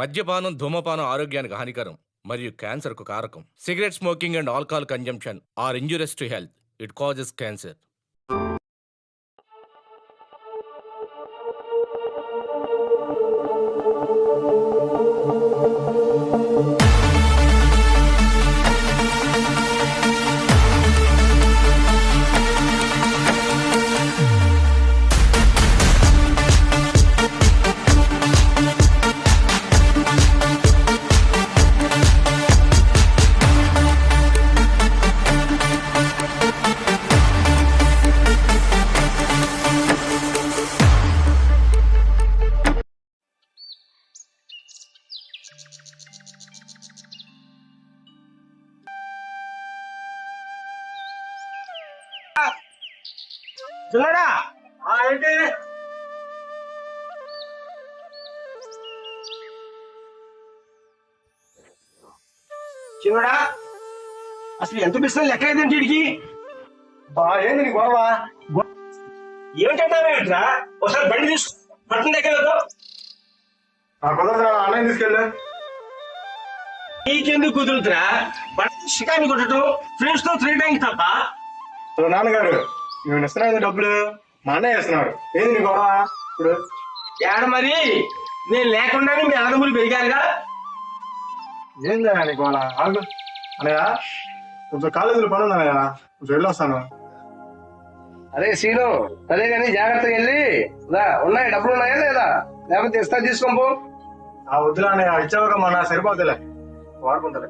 మద్యపానం ధూమపానం ఆరోగ్యానికి హానికరం మరియు క్యాన్సర్కు కారకం. Cigarette smoking and alcohol consumption are injurious to health. It causes cancer. చిన్నడా అసలు ఎంత పిస్తాను లెక్క అయిందంటే వీడికి? బా ఏంది నీ గొడవ? ఏమిటంటావేంట్రా ఒకసారి బండి తీసు పట్టణం దగ్గర. ఆ కుదరదు అన్నయ్య తీసుకెళ్ళు. నీకెందుకు కుదురుతురా? బండి షికాని కొట్టడం ఫ్రెండ్స్తో త్రీ టైం తప్ప. నాన్నగారు నేను ఇస్తున్నా డబ్బులు. మా అన్నయ్య ఇస్తున్నాడు ఏంది నీ గొడవ? ఇప్పుడు ఏడ మరి? నేను లేకుండానే మీ అన్నదమ్ములు పెరిగారుగా ఏందా నీ గోళ ఆగు. అన్నయ్య కొంచెం కాలేజీలో పని ఉంది అన్నయ్య. కొంచెం వెళ్ళొస్తాను. అరే సీను అదే కానీ జాగ్రత్తగా వెళ్ళి రా ఉన్నాయి డబ్బులు ఉన్నాయా లేదా? లేకపోతే ఇస్తా తీసుకోపో ఆ వద్దులే అన్నయ్య ఇచ్చావుగా మన సరిపోతులే వాడుకుంటలే.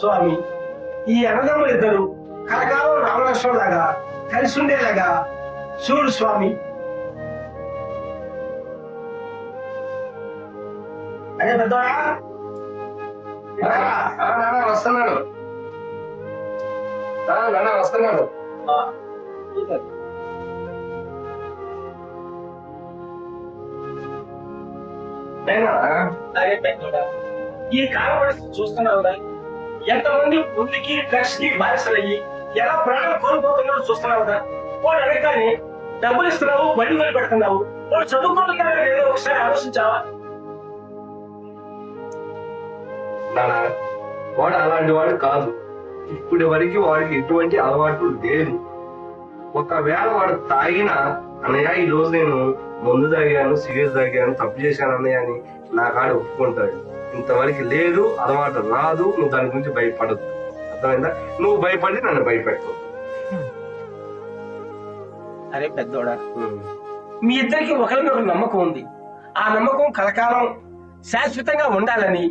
స్వామి ఈ అన్నదమ్ములు ఇద్దరు కలకాలం రామలక్ష్మణ్ లాగా కలిసి ఉండేలాగా. చూడు స్వామి. అదే పెద్దవాడా వస్తున్నాడు. నాన్న వస్తున్నాడు. ఈ కాలం పరిస్థితి చూస్తున్నావుగా ఎంతమంది ముందుకి డ్రగ్స్కి బానిసలయ్యి ఎలా ప్రాణాలు కోల్పోతున్నారో చూస్తున్నావు కదా? వాడు అడగగానే డబ్బులు ఇస్తున్నావు వడ్డీ వడ్డీ పెడుతున్నావు. వాడు చదువుకుంటున్నారో లేదో ఒకసారి ఆలోచించావా? వాడు అలాంటి వాడు కాదు. ఇప్పటి వరకు వాడికి ఎటువంటి అలవాటు లేదు. ఒకవేళ వాడు తాగినా అన్నయ్య ఈ రోజు నేను మందు తాగాను సిగరెట్ తాగాను తప్పు చేశాను అన్నయ్య అని నా కాడ ఒప్పుకుంటాడు. ఇంతవరకు లేదు అలవాటు రాదు నువ్వు దాని గురించి భయపడద్దు. అర్థమైందా? నువ్వు భయపడి నన్ను భయపెడతావు అరే పెద్దోడా మీ ఇద్దరికి ఒకరి ఒక నమ్మకం ఉంది. ఆ నమ్మకం కలకాలం శాశ్వతంగా ఉండాలని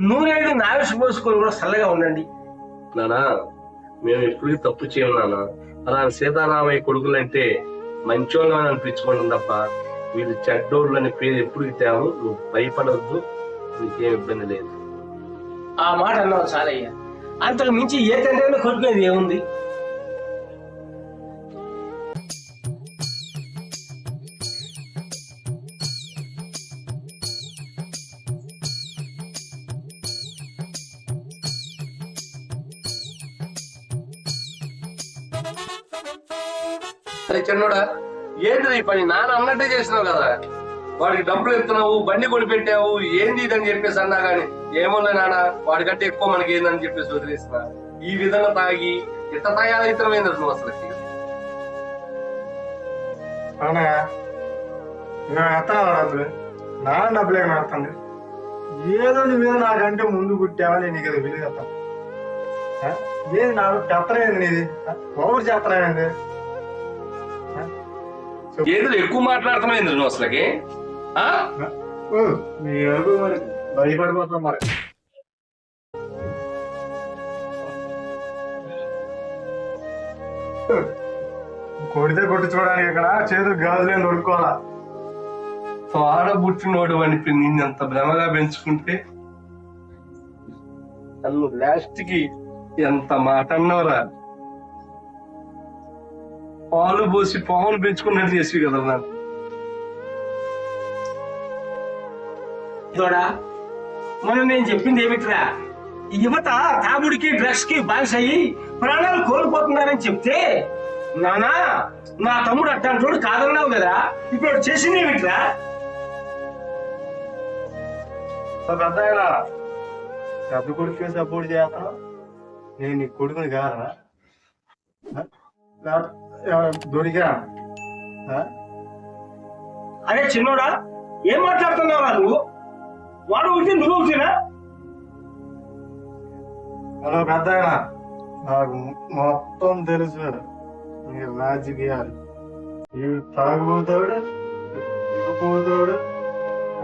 నూరేళ్ళు నావిష పోసుకొని కూడా చల్లగా ఉండండి. నానా మేము ఎప్పుడు తప్పు చేయము నాన్న అలా సీతారామయ్య కొడుకులంటే మంచోళ్ళని అనిపించుకోండి తప్ప వీళ్ళు చెడ్డోళ్ళు అనే పేరు ఎప్పుడు తేము నువ్వు భయపడవద్దు ఏ ఇబ్బంది లేదు. ఆ మాట అన్నావు చాలయ్యా. అంతకు మించి ఏ తండ్రి కొట్టుకునేది ఏముంది? అరే చిన్నోడా ఏంటి నీ పని? నాన్న అన్నట్టే చేసినావు కదా. వాడికి డబ్బులు ఎత్తున్నావు బండి కొని పెట్టావు ఏంది ఇదని చెప్పేసి అన్నా గాని ఏమోలే నాన్న వాడికంటే ఎక్కువ మనకి ఏందని చెప్పేసి వదిలేసిన ఈ విధంగా తాగి ఇట్ట నువ్వు అసలు నేను ఎత్తాను డబ్బులు నా డబ్బులే ఎత్తండి ఏదో నువ్వేదో నాకంటే ముందు పుట్టావని నీకు అది ఆ? ఏది నాకు చెత్తనేది నీది? ఓవర్ చెత్తనేది ఏదో ఎక్కువ మాట్లాడుతున్నాయింది నువ్వు అసలుకి? నీ మరి మరి. కొడితే కొట్టించుకోవడానికి ఇక్కడ చేతులు గాజులేని దొరుకుకోవాలా? తోడ పుట్టినోడు అని నిన్ను అంత భ్రమగా పెంచుకుంటే నన్ను లాస్ట్కి ఎంత మాట అన్నవరా? పాలు పోసి పాములు పెంచుకున్నట్టు చేసి కదా నాకు పెద్దోడా మనం నేను చెప్పింది ఏమిట్రా? యువత తాగుడికి డ్రగ్స్కి బానిస అయ్యి ప్రాణాలు కోల్పోతున్నారని చెప్తే నానా నా తమ్ముడు అట్టాంటోడు కాదన్నావు కదా ఇప్పుడు చేసింది ఏమిట్రా? పెద్ద కొడుకే సపోర్ట్ చేస్తాను నేను నీ కొడుకుని కాదా దొరికా అరే చిన్నోడా ఏం మాట్లాడుతున్నావా నువ్వు? వాడు నువ్వు హలో పెద్ద నాకు మొత్తం తెలుసు నీ రాజకీయాలు. ఈ తాగుబోతాడు ఇవ్వబోతాడు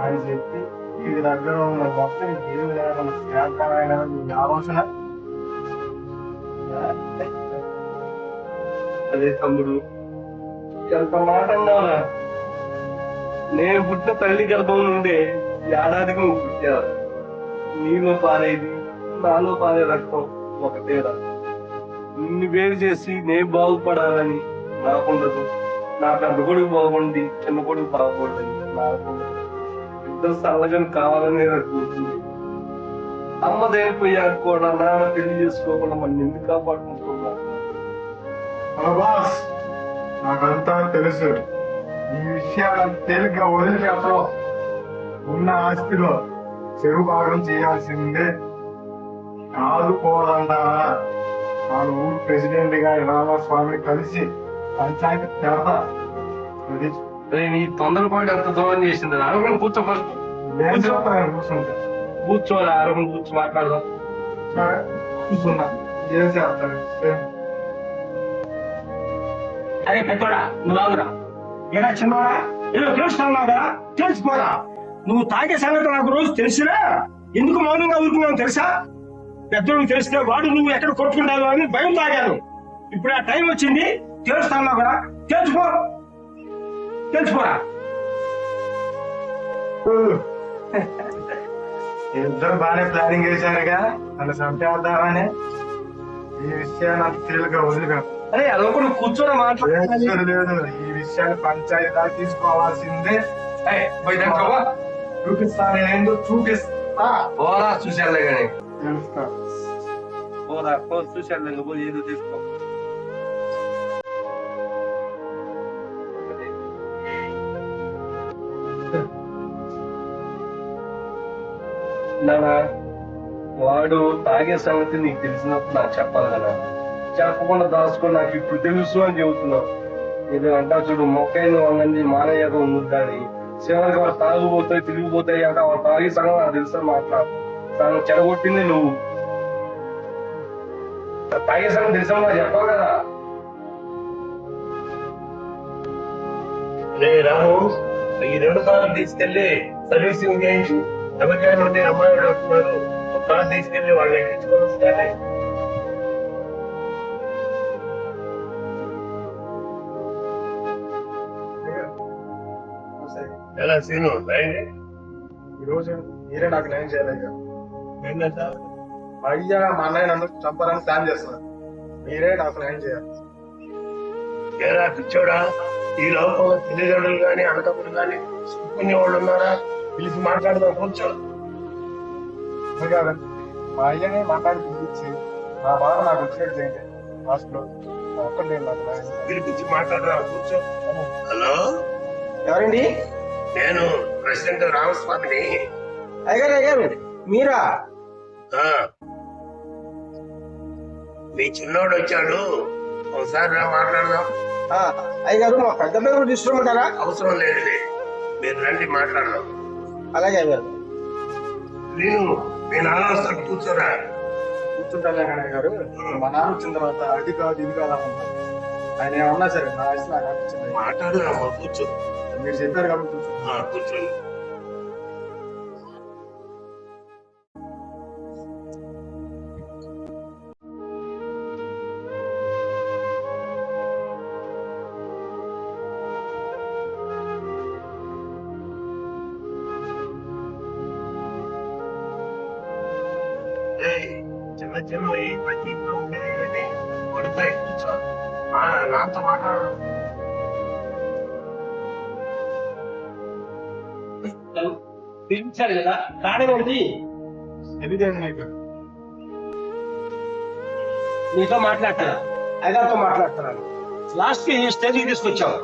అని చెప్పి ఈ దగ్గర ఉన్న మొత్తం ఏం లేకుండా చేద్దామైన నీ ఆలోచన. అదే తమ్ముడు ఎంత మాట నేను పుట్టిన తల్లి గర్భం నుండే ఏడాదిగా పుట్టారు నీలో పారేది నాలో పారే రక్తం ఒకటేరా నిన్ను వేరు చేసి నేను బాగుపడాలని నాకుండదు. నా పెద్ద కొడుకు బాగుండి చిన్న కొడుకు బాగుపడని నాకుండదు. ఇద్దరు సల్లగని కావాలని నాకు అమ్మ దేనిపోయాక కూడా నాన్న పెళ్ళి చేసుకోకుండా మన ఎందుకు కాపాడుకుంటున్నా ప్రభాస్ నాకంతా తెలుసు. ఈ విషయాలను తేలిగ్గా వదిలిపెట్టడం ఉన్న ఆస్తిలో చెరు భాగం చేయాల్సిందే. కాదు పోదండా మన ఊరు ప్రెసిడెంట్ గారి రామస్వామి కలిసి పంచాయతీ పెడతా నీ తొందరపాటు ఎంత దూరం చేసింది అరవై కూర్చో ఫస్ట్. కూర్చోవాలి అరవై కూర్చో మాట్లాడదాం. కూర్చున్నా. చేస్తాను? అరే పెద్దోడా నువ్వు చిన్నోడా? ఏదో తెలుస్తున్నావు కదా తెలుసుకోరా? నువ్వు తాగే సంగతి నాకు రోజు తెలిసినా ఎందుకు మౌనంగా ఊరుకున్నావు తెలుసా? పెద్దోడు తెలిస్తే వాడు నువ్వు ఎక్కడ కొట్టుకుంటావు అని భయం తాగాను. ఇప్పుడు ఆ టైం వచ్చింది తెలుస్తున్నావు కదా తెలుసుకో. తెలుసుకోరా? ఇద్దరు బాగానే ప్లానింగ్ చేశారుగా. నన్ను చంపేద్దామని. ఈ విషయాన్ని అంత తేలిగ్గా వదిలిపెట్ట. అరే అదొకటి కూర్చోని మాట్లాడాలి. లేదు లేదు. ఈ విషయాన్ని పంచాయతీ తీసుకోవాల్సిందే. చూపిస్తాను ఏందో చూపిస్తా. పోరా చూశానులే కానీ పోరా పో చూశానులే ఇంకా పో ఏదో తీసుకో. నానా వాడు తాగే సంగతి నీకు తెలిసినప్పుడు నాకు చెప్పాలి కదా. చెప్పకుండా దాచుకొని నాకు ఇప్పుడు తెలుసు అని చెబుతున్నావు. ఇది అంటా చూడు మొక్కైన వంగంది మానయ్యగా ఉంది కానీ శివరికి వాడు తాగుపోతాయి తిరిగిపోతాయి అంటే వాడు తాగే సగం నాకు తెలుసు మాట్లాడు. సగం చెడగొట్టింది నువ్వు. తాగే సగం తెలిసిన చెప్పావు కదా. రాము ఈ రెండు సార్లు తీసుకెళ్ళి సర్వీసింగ్ చేయించు. ఎవరికైనా నుండి అమ్మాయిలు వస్తున్నారు. ఒక తీసుకెళ్ళి వాళ్ళని ఎక్కించుకొని ఎలా సీను రాయండి ఈ రోజు మీరే నాకు న్యాయం చేయాలి ఏంటంటే మా అయ్య మా అన్నయ్య నన్ను చంపాలని ప్లాన్ చేస్తున్నారు. మీరే నాకు న్యాయం చేయాలి. ఏరా పిచ్చోడా? ఈ లోకంలో తల్లిదండ్రులు గాని అన్నదమ్ములు గాని సుక్కునే వాళ్ళు ఉన్నారా? పిలిచి మాట్లాడదాం కూర్చో. అది కాదండి మా అయ్యనే మాట్లాడి పిలిపించి నా బాధ నాకు వచ్చేది చేయండి. లాస్ట్లో ఒక్కటి నేను నాకు. పిలిపించి మాట్లాడదాం కూర్చో. హలో? ఎవరండి? నేను ప్రెసిడెంట్ రామస్వామిని. అయ్యగారు అయ్యారు మీరా? ఆ, మీ చిన్నోడు వచ్చాడు. ఒకసారి మాట్లాడదాం. ఆ, అయ్యగారు మా పెద్ద పేరు తీసుకోమంటారా అవసరం లేదులే. మీరు రండి మాట్లాడదాం. అలాగే అయ్యగారు. నేను మీ నాన్న వస్తాడు కూర్చోరా. కన్నయ్య గారు. మా నాన్న వచ్చిన తర్వాత అది కాదు ఇది కాదు ఆయన ఏమన్నా సరే నా ఇష్టం నాకు మాట్లాడుదామా కూర్చో. మీరు చెప్పారు కాబట్టి పిలిచారు కదా కారణం ఏంటి తెలియదేంటి నీకు. నీతో మాట్లాడతాను. అయ్యగారితో మాట్లాడుతున్నాను లాస్ట్కి స్టేజ్కి తీసుకొచ్చావు.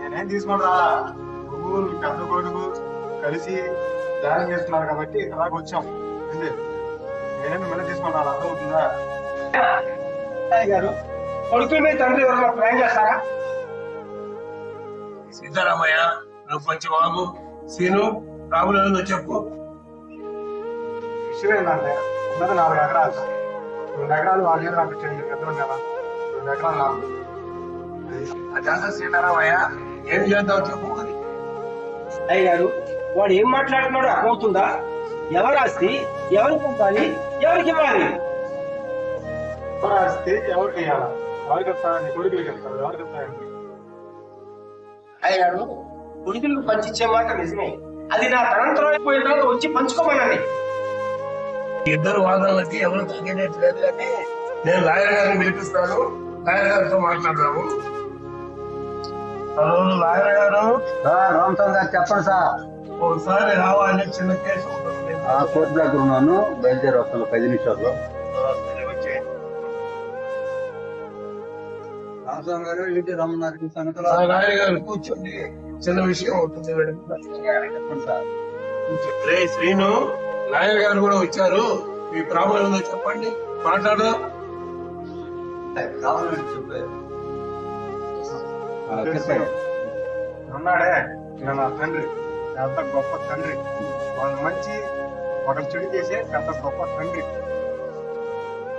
నేనేం తీసుకొని పెద్ద కొడుకు కలిసి ధ్యానం చేస్తున్నారు కాబట్టి అలాగ వచ్చాం. అంతే. నేనేం మిమ్మల్ని తీసుకొని రాలా అర్థమవుతుందా మీద తండ్రి ఎవరైనా ప్లాన్ చేస్తారా? సీతారామయ్య నువ్వు కొంచెం బాబు. సీను రాములు చెప్పు. విషయం ఏంటంటే ఉన్నది నాలుగు ఎకరాలు. రెండు ఎకరాలు వాళ్ళ మీద పంపించండి. పెద్దలు కదా. రెండు ఎకరాలు నాకు అదంతా సీతారామయ్య ఏం చేద్దాం చెప్పు. మరి అయ్యగారు వాడు ఏం మాట్లాడుతున్నాడో అర్థమవుతుందా? ఎవరు ఆస్తి? ఎవరికి పంపాలి ఎవరికి ఇవ్వాలి? రాస్తే ఎవరికి ఇవ్వాలా ఎవరికి ఇస్తా నీ కొడుకులకి ఇస్తారు ఎవరికి ఇస్తాయండి అయ్యగారు కొడుకులకు పంచిచ్చే మాట నిజమే. అది నా తనంతరం అయిపోయిన తర్వాత వచ్చి పంచుకోమనండి. ఇద్దరు వాదనలకి ఎవరు తగ్గేది లేదు కానీ నేను లాయర్ గారిని పిలిపిస్తాను. లాయర్ గారితో మాట్లాడదాము. హలో లాయర్ గారు. రామచంద్ర గారు చెప్పండి సార్. ఒకసారి రావాలి చిన్న కేసు కోర్టు దగ్గర ఉన్నాను. బయలుదేరి వస్తాను పది నిమిషాల్లో. రామచంద్ర గారు ఇంటి రమ్మన్నారు సంగతులు గారు. కూర్చోండి చిన్న విషయం అవుతుంది మేడం. రే శ్రీను లాయర్ గారు కూడా వచ్చారు. మీ ప్రాబ్లం ఏందో చెప్పండి. మాట్లాడదాం. ఉన్నాడే. నా తండ్రి. ఎంత గొప్ప తండ్రి. వాళ్ళ మంచి ఒకరు చెడు చేసే ఎంత గొప్ప తండ్రి.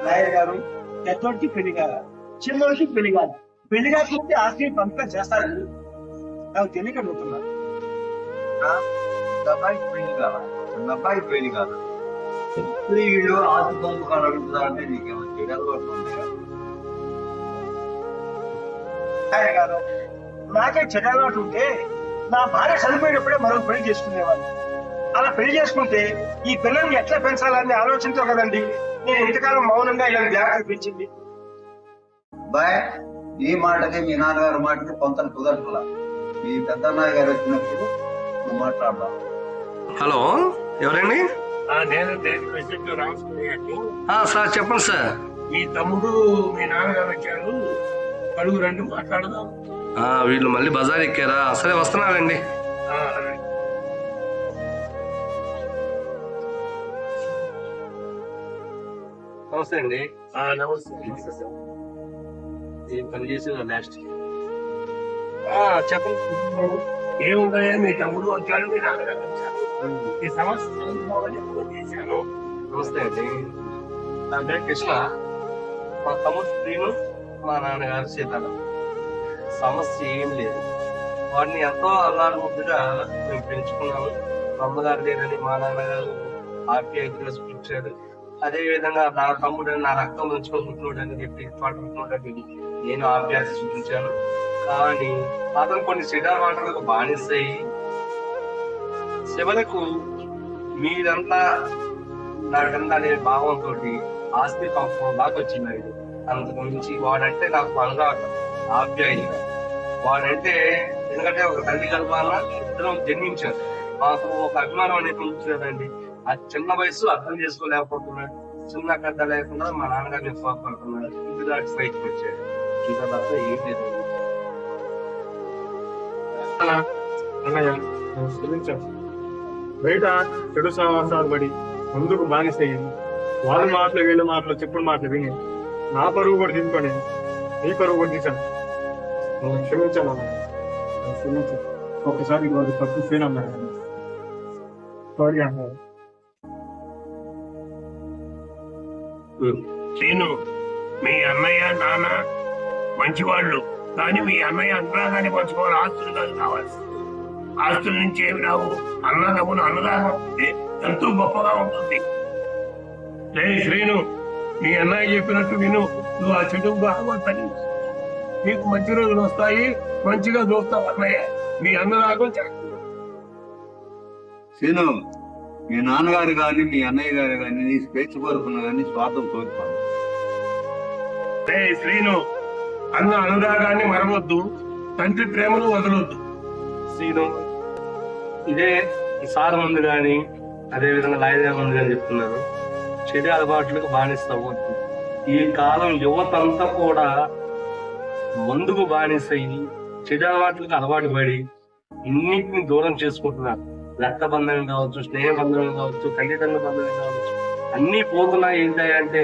లాయర్ గారు పెద్దోడికి పెళ్ళి కాదు. చిన్నోడికి పెళ్ళి కాదు. పెళ్ళి కాకపోతే ఆస్తి పంపకం చేస్తారని నాకు తెలియక అడుగుతున్నారు అబ్బాయికి పెళ్ళి అబ్బాయికి పెళ్ళి కాదా? వీళ్ళు ఆస్తి పంపకాలు నీకేమో గారు నాకే చెడ్డలవాటు ఉంటే నా భార్య చనిపోయినప్పుడే మరొక పెళ్ళి చేసుకునేవాళ్ళు. అలా పెళ్ళి చేసుకుంటే ఈ పిల్లల్ని ఎట్లా పెంచాలనే ఆలోచనతో కదండి. నేను ఇంతకాలం మౌనంగా ఇలా జాగ్రత్త పెంచింది అబ్బాయి ఈ మాటకి మీ నాన్నగారి మాటకి కొంత కుదరట్లా. మీ పెద్దన్నయ్య గారు వచ్చినప్పుడు నువ్వు మాట్లాడదాం హలో ఎవరండి? ఆ, నేను సార్ చెప్పండి సార్. మీ తమ్ముడు మీ నాన్నగారు వచ్చారు. కడుగు రండి మాట్లాడదాం. ఆ, వీళ్ళు మళ్ళీ బజార్ ఎక్కారా? సరే వస్తున్నారండి. ఆ, నమస్తే అండి. ఆ, నమస్తే. ఏం పని చేసిన లాస్ట్ ఆ, చెప్పండి. ఏముందయ్యా మీ తమ్ముడు వచ్చాడు మీ నాన్నగారు ఈ సమస్య నమస్తే అండి. నా పేరు కృష్ణ. మా తమ్ముడు శ్రీను మా నాన్నగారు సీతారాం సమస్య ఏం లేదు. వాడిని ఎంతో అల్లారు ముద్దుగా మేము పెంచుకున్నాము అమ్మగారు లేదని మా నాన్నగారు ఆప్యాయతగా చూపించాడు అదే విధంగా నా తమ్ముడు నా రక్తం ఉంచుకుంటున్నాడు అని చెప్పి పడుకుంటున్నాడు నేను ఆప్యాయత చూపించాను. కానీ అతను కొన్ని సిడా మాటలకు బానిస్తాయి చివరకు మీరంతా నాకంతా అనే భావంతో ఆస్తి పంపడం దాకా వచ్చింది అంతకు మించి వాడంటే నాకు అనురాగం ఆప్యాయత వాడంటే ఎందుకంటే ఒక తల్లి గర్భాన ఇద్దరం జన్మించారు మాకు ఒక అభిమానం అనేది ఉంటుందండి. ఆ చిన్న వయసు అర్థం చేసుకోలేకపోతున్నాడు. చిన్న కథ లేకుండా మా నాన్నగారిని కోపడుతున్నాడు ఇది దాటి బయటకు వచ్చాడు. ఇంకా తప్ప ఏం లేదు. అన్నయ్య బయట చెడు సహవాసాలు పడి ముందుకు బానిసయ్యింది వాళ్ళ మాటలు వీళ్ళ మాటలు చెప్పుడు మాటలు విని నా పరువు కూడా తీసుకొని నీ పరువు కూడా తీసాను నన్ను క్షమించాను క్షమించాను ఒకసారి వాళ్ళు తప్పు ఫీల్ అన్నాను సారీ అన్నారు నేను మీ అన్నయ్య నాన్న మంచివాళ్ళు. కానీ మీ అన్నయ్య అనురాగాన్ని పంచుకోవాలి. ఆస్తులు కాదు కావాలి. ఆస్తుల నుంచి ఏమి రావు? అన్నదమ్ములు అనురాగం ఉంటే ఎంతో గొప్పగా ఉంటుంది. రే శ్రీను. మీ అన్నయ్య చెప్పినట్టు విను. నువ్వు ఆ చెడు భాగవతని నీకు మంచి రోజులు వస్తాయి. మంచిగా చూస్తావు అన్నయ్య. మీ అన్నరాగం చేస్తుంది సీను మీ నాన్నగారు కానీ మీ అన్నయ్య గారు కానీ నీ స్వేచ్ఛ కోరుకున్నా కానీ స్వార్థం కోరుకోరు రే శ్రీను అన్న అనురాగాన్ని మరవద్దు తండ్రి ప్రేమను వదలొద్దు. సీను ఇదే సార్ ముందు కానీ అదే విధంగా గారి ముందు కానీ చెప్తున్నారు చెడు అలవాట్లకు బానిస అవ్వద్దు ఈ కాలం యువతంతా కూడా మందుకు బానిసయ్యి చెడు అలవాట్లకు అలవాటు పడి ఇన్నిటిని దూరం చేసుకుంటున్నారు. రక్త బంధనం కావచ్చు స్నేహ బంధనం కావచ్చు తల్లిదండ్రుల బంధనం కావచ్చు అన్ని పోతున్నాయి ఏంటంటే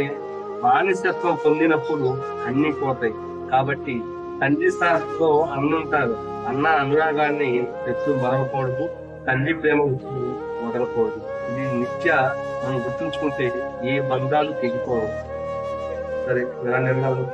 బానిసత్వం పొందినప్పుడు అన్ని పోతాయి. కాబట్టి తండ్రి స్థానంలో అన్న ఉంటారు. అన్న అనురాగాన్ని ఎత్తు మరవకూడదు తండ్రి ప్రేమ ఎత్తు వదలకూడదు. ఇది నిత్య మనం గుర్తుంచుకుంటే ఏ బంధాలు తెగిపోవు. సరే ఇలా నిర్ణయాలు?